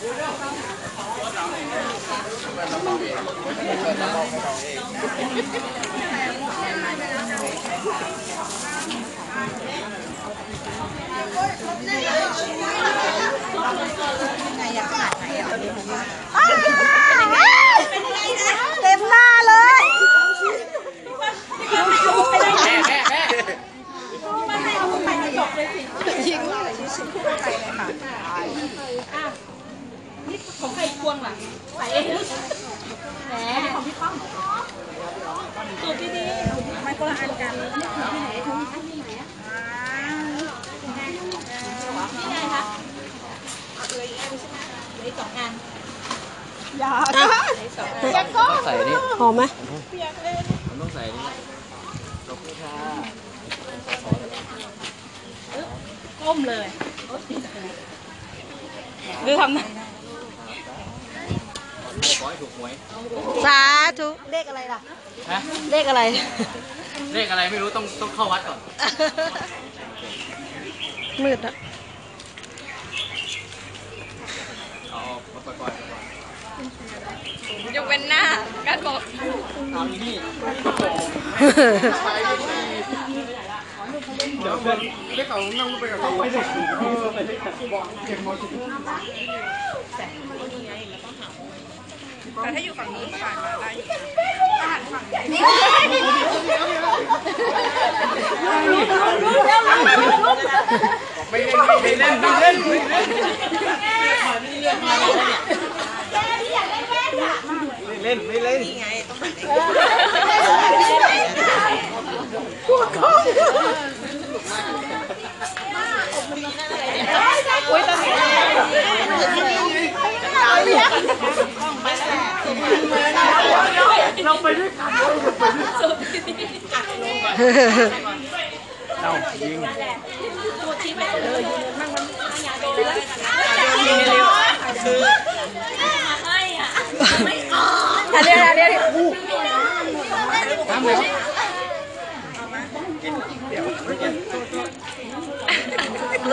เต็มหน้าเลย ของใครควงล่ะใส่เองแหมของพี่ป้อมสูบดีๆไม่คนละอันกันที่ไหนที่ไหนที่ไหนคะเหลืออีกอันใช่ไหมเหลืออีกสองอัน ต้อง ใส่นี่หอมไหมมันต้องใส่นี่ขอบคุณค่ะก้มเลยดูทำนะขอให้ถูกหวย สาธุเลขอะไรล่ะ ฮะ เลขอะไร เลขอะไรไม่รู้ต้องต้องเข้าวัดก่อน มืดอะเอาอาปล่อยปล่อ ยกเว้นหน้าการบอกเดี๋ยวเพื่อนได้เขานั่งไปกับเขาไปเด็กได็กบอกเก็บมอสิแต่ถ้าอยู่ฝั่งนี้ผ่านมาได้อยู่ไม่เล่นไม่เล่นไม่เล่นไม่เล่นไม่เล่นไม่เล่น อุ้ยตอนนี้ เราไปด้วยกันเอายิงตัวชี้ไปเลยยืนมั่งมันให้อะไม่ออกอันนี้อันนี้ทำเลย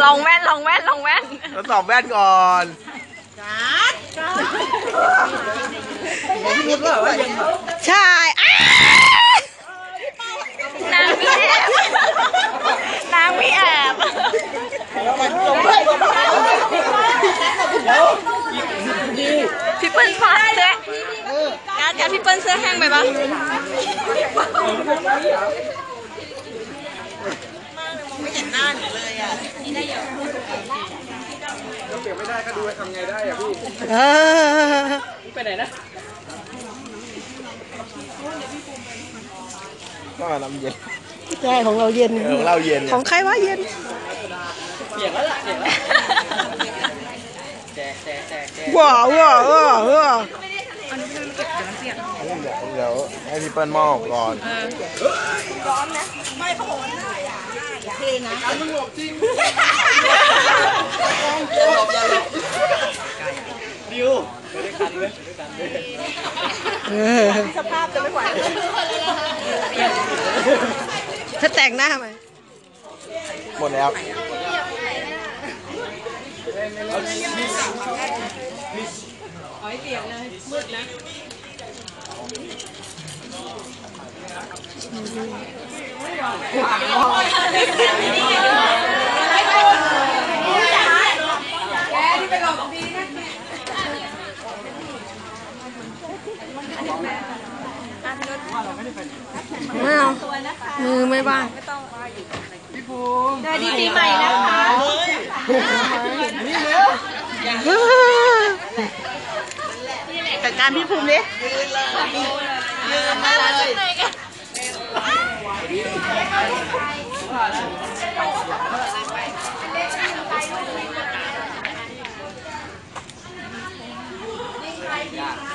ลองแว่นลองแว่นลองแว่นทดสอบแว่นก่อน ขช่าว่นแบบใช่อ้นางแบบพี่เปิ้ลฟาเสื้อการการพี่เปิ้ลเสื้อแห้งไปปะไม่เห็นหน้าหนูเลยอะนี่ได้เยอะเก็บไม่ได้ก็ดูทำไงได้อะพี่ไปไหนนะ ก็น้ำเย็นใช่ของเราเย็นเออเหล้าเย็นของใครวะเย็นเปียกแล้วล่ะเปียกแล้วแจกแจกแจกแจกว้าวว้าวว้าวว้าวเดี๋ยวให้พี่เปิ้ลมอบก่อนดิวไปด้วยกันเลยไปด้ว ยกันเลยเออสภาพจะไม่ไหวถ้าแต่งหน้าไหมหมดแล้วไม่ เอามือไม่บ้างสวัสดีปีใหม่นะคะจัดการพี่ภูมิดิน่ารักจังเลยกันเย็นแล้วนะเ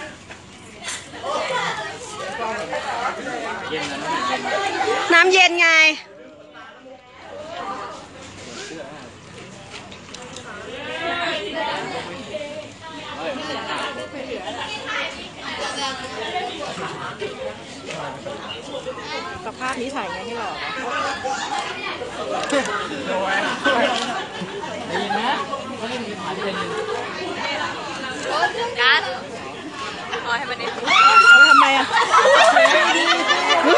นน้ำเย็นไง สภาพนี้ถ่ายไงให้เราได้ยินไหมเขาเล่นมีผ่านเย็นการรอให้มันนิดทำไมอะ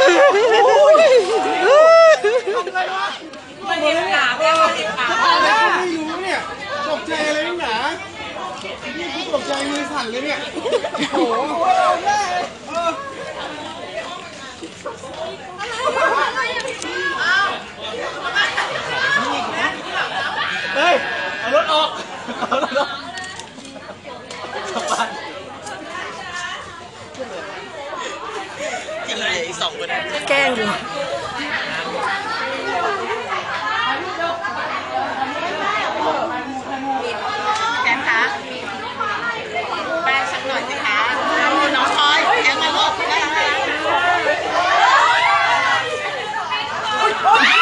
ไม่รู้เนี่ย ตกใจอะไรนักหนานี่คือตกใจมือสั่นเลยเนี่ยโอ้โหเออ เฮ้ย เอารถออก เอารถออกกลับบ้านจ ริงเลยอีกสองคนนั้น แกล้งอยู่ แกงคะแป้งสักหน่อยสิคะน้องพลอยแกงมาลูกน่ารักน่ารัก โอ้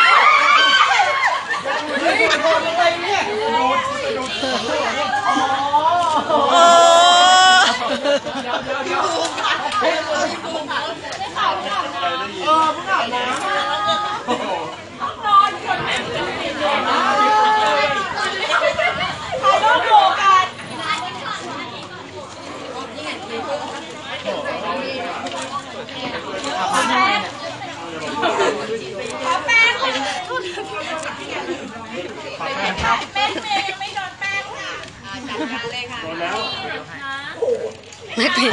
ไม่ผิด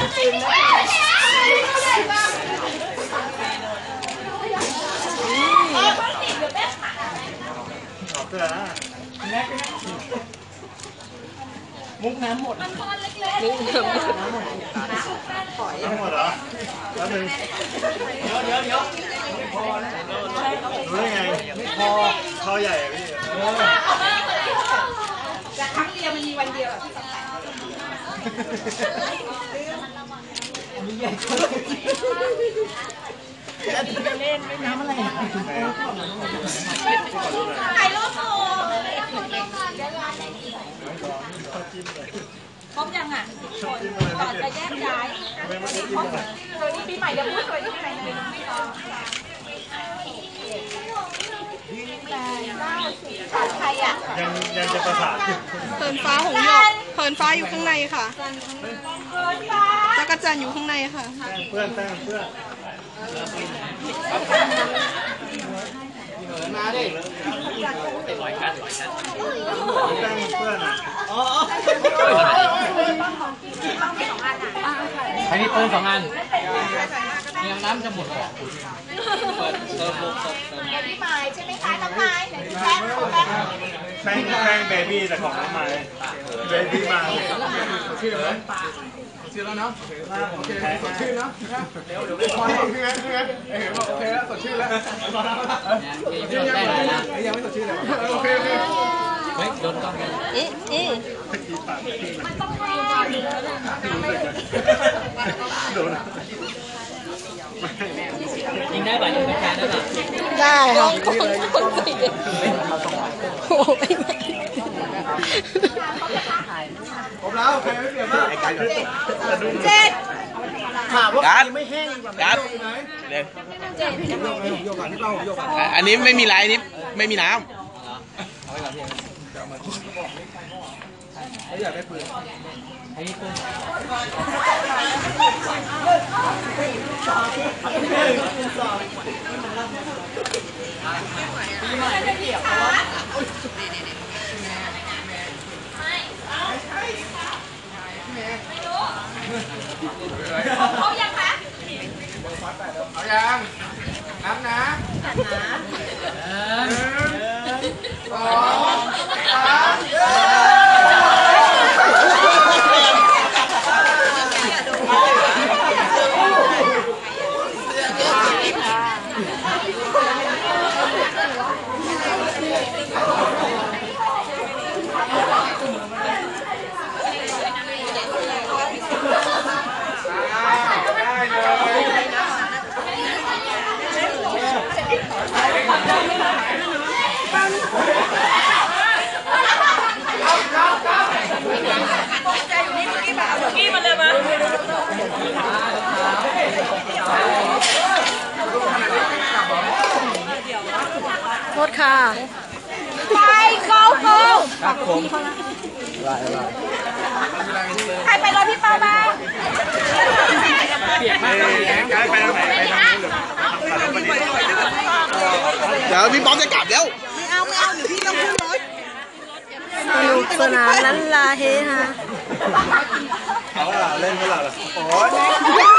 มุกน้ำหมดทั้งหมดเหรอแล้วหนึ่งเดี๋ยวเดี๋ยวเดี๋ยวพอนะรู้ได้ไงไม่พอพอใหญ่อะพี่แต่ครั้งเดียวมันมีวันเดียวอะที่สำคัญถ่ายรูปหมู่ครบยังอะคนก่อนจะแยกย้ายครบสวัสดีปีใหม่เดี๋ยวพูดสวัสดีปีใหม่หนึ่งสองสามแปดเก้าสิบขาดใครอะยังยังจะประสานเหินฟ้าหงหยก เหินฟ้าอยู่ข้างในค่ะจ้าจักรจันอยู่ข้างในค่ะ เพื่อนแป้งเพื่อนมาดิแป้งเพื่อนอะใครมีปืนสองอัน มีน้ำจะหมดของเปิดเติมลงเติมเติมเดี๋ยวพี่ไม้ใช่ไหมคะน้องไม้ไหนพี่แป้งของแป้งแป้งแป้งเบบี้แต่ของน้ำมาเลยเบบี้มาชื่อแล้วชื่อแล้วเนาะโอเคสดชื่นเนาะเร็วเร็วเร็วพอแล้วคือไงคือไงเห็นบอกโอเคแล้วสดชื่นแล้วสดชื่นยังยังไม่สดชื่นเลยโอเคโอเคเฮ้ยโดนกล้องเลยอืออือโดน ยิงได้ป่ะยิงเป็นแฟนได้ป่ะได้ค่ะคนคนสีแดงโอ้ยครบแล้วโอเคไม่เปลี่ยนมากเจ็ดถามว่าไม่แห้งแบบกาไหนเร็วโยกก่อนที่เป้าโยกก่อนอันนี้ไม่มีไรนี่ไม่มีน้อยากได้ปืนใครมีปืน เขายังคะเอายังนับนะน้ำนะสองสามได้เลย โทษ ค่ะ ไปโก้โก้ครับผมใครไปรถพี่เปล่ามาเปียกมากเลยกายไปทางไหนไปทางนู้นหรือไปทางนี้เดี๋ยวพี่บ๊อบจะกลับแล้วสนุกสนานลันลาเฮฮาเอาล่ะเล่นเมื่อไหร่ล่ะโอ้ย